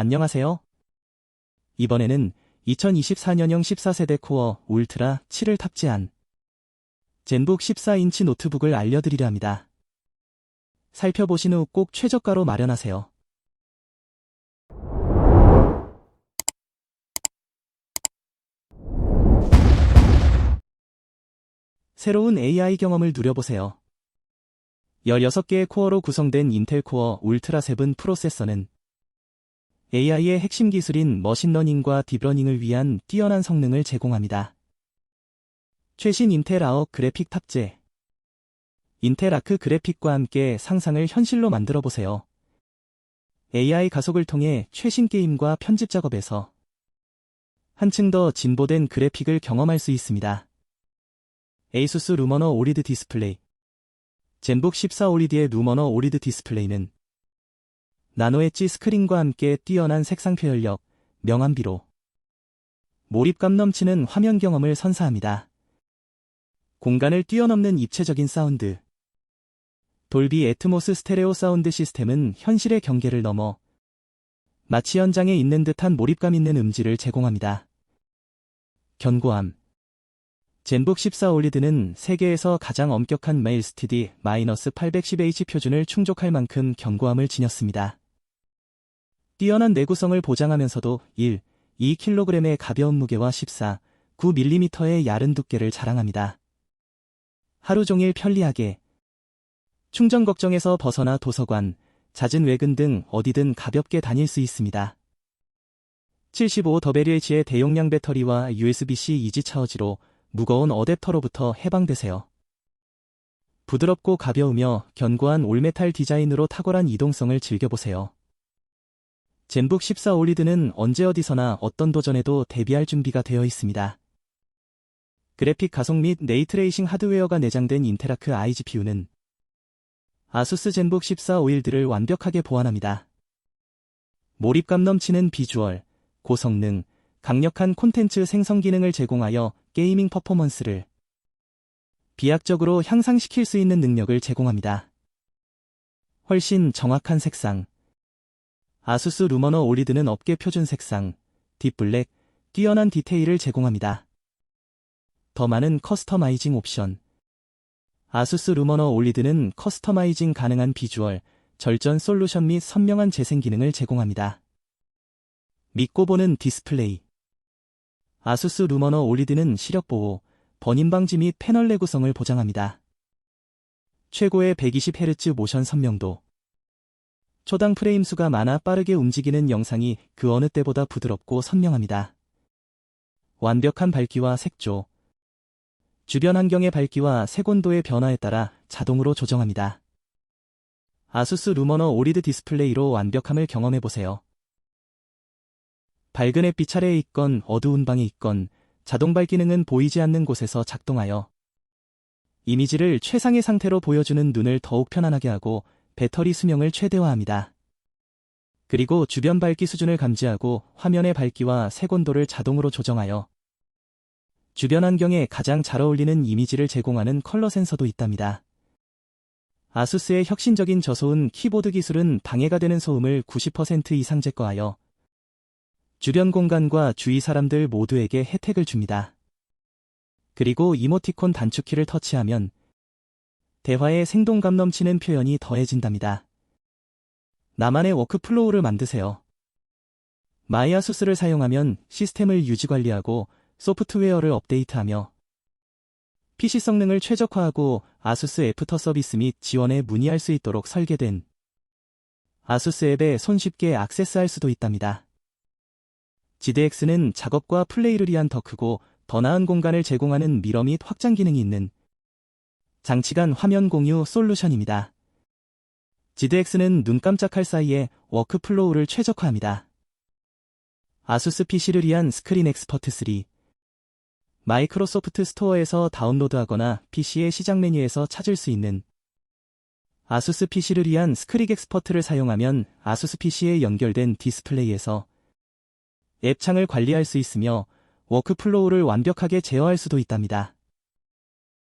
안녕하세요. 이번에는 2024년형 14세대 코어 울트라 7을 탑재한 젠북 14인치 노트북을 알려드리려 합니다. 살펴보신 후 꼭 최저가로 마련하세요. 새로운 AI 경험을 누려보세요. 16개의 코어로 구성된 인텔 코어 울트라 7 프로세서는 AI의 핵심 기술인 머신러닝과 딥러닝을 위한 뛰어난 성능을 제공합니다. 최신 인텔 아억 그래픽 탑재 인텔 아크 그래픽과 함께 상상을 현실로 만들어 보세요. AI 가속을 통해 최신 게임과 편집 작업에서 한층 더 진보된 그래픽을 경험할 수 있습니다. 에이수스 루머너 오리드 디스플레이 젠북 14 오리드의 루머너 오리드 디스플레이는 나노 엣지 스크린과 함께 뛰어난 색상 표현력, 명암비로 몰입감 넘치는 화면 경험을 선사합니다. 공간을 뛰어넘는 입체적인 사운드 돌비 애트모스 스테레오 사운드 시스템은 현실의 경계를 넘어 마치 현장에 있는 듯한 몰입감 있는 음질을 제공합니다. 견고함 젠북 14 올리드는 세계에서 가장 엄격한 메일 스티디 810H 표준을 충족할 만큼 견고함을 지녔습니다. 뛰어난 내구성을 보장하면서도 1, 2kg의 가벼운 무게와 14, 9mm의 얇은 두께를 자랑합니다. 하루 종일 편리하게 충전 걱정에서 벗어나 도서관, 잦은 외근 등 어디든 가볍게 다닐 수 있습니다. 75WH의 대용량 배터리와 USB-C 이지 차어지로 무거운 어댑터로부터 해방되세요. 부드럽고 가벼우며 견고한 올메탈 디자인으로 탁월한 이동성을 즐겨보세요. 젠북 14 올리드는 언제 어디서나 어떤 도전에도 대비할 준비가 되어 있습니다. 그래픽 가속 및 네이트레이싱 하드웨어가 내장된 인테라크 iGPU는 아수스 젠북 14 오일드를 완벽하게 보완합니다. 몰입감 넘치는 비주얼, 고성능, 강력한 콘텐츠 생성 기능을 제공하여 게이밍 퍼포먼스를 비약적으로 향상시킬 수 있는 능력을 제공합니다. 훨씬 정확한 색상 아수스 루머너 올리드는 업계 표준 색상, 딥블랙, 뛰어난 디테일을 제공합니다. 더 많은 커스터마이징 옵션 아수스 루머너 올리드는 커스터마이징 가능한 비주얼, 절전 솔루션 및 선명한 재생 기능을 제공합니다. 믿고 보는 디스플레이 아수스 루머너 올리드는 시력 보호, 번임 방지 및 패널 내구성을 보장합니다. 최고의 120Hz 모션 선명도 초당 프레임 수가 많아 빠르게 움직이는 영상이 그 어느 때보다 부드럽고 선명합니다. 완벽한 밝기와 색조 주변 환경의 밝기와 색온도의 변화에 따라 자동으로 조정합니다. 아수스 루머너 오리드 디스플레이로 완벽함을 경험해보세요. 밝은 햇빛 차례에 있건 어두운 방에 있건 자동발 기능은 보이지 않는 곳에서 작동하여 이미지를 최상의 상태로 보여주는 눈을 더욱 편안하게 하고 배터리 수명을 최대화합니다. 그리고 주변 밝기 수준을 감지하고 화면의 밝기와 색온도를 자동으로 조정하여 주변 환경에 가장 잘 어울리는 이미지를 제공하는 컬러 센서도 있답니다. 아수스의 혁신적인 저소음 키보드 기술은 방해가 되는 소음을 90% 이상 제거하여 주변 공간과 주위 사람들 모두에게 혜택을 줍니다. 그리고 이모티콘 단축키를 터치하면 대화에 생동감 넘치는 표현이 더해진답니다. 나만의 워크플로우를 만드세요. 마이아수스를 사용하면 시스템을 유지관리하고 소프트웨어를 업데이트하며 PC 성능을 최적화하고 아수스 애프터 서비스 및 지원에 문의할 수 있도록 설계된 아수스 앱에 손쉽게 악세스할 수도 있답니다. GDX는 작업과 플레이를 위한 더 크고 더 나은 공간을 제공하는 미러 및 확장 기능이 있는 장치간 화면 공유 솔루션입니다. GDX는 눈 깜짝할 사이에 워크플로우를 최적화합니다. 아수스 PC를 위한 스크린 엑스퍼트 3 마이크로소프트 스토어에서 다운로드하거나 PC의 시장 메뉴에서 찾을 수 있는 아수스 PC를 위한 스크린 엑스퍼트를 사용하면 아수스 PC에 연결된 디스플레이에서 앱 창을 관리할 수 있으며 워크플로우를 완벽하게 제어할 수도 있답니다.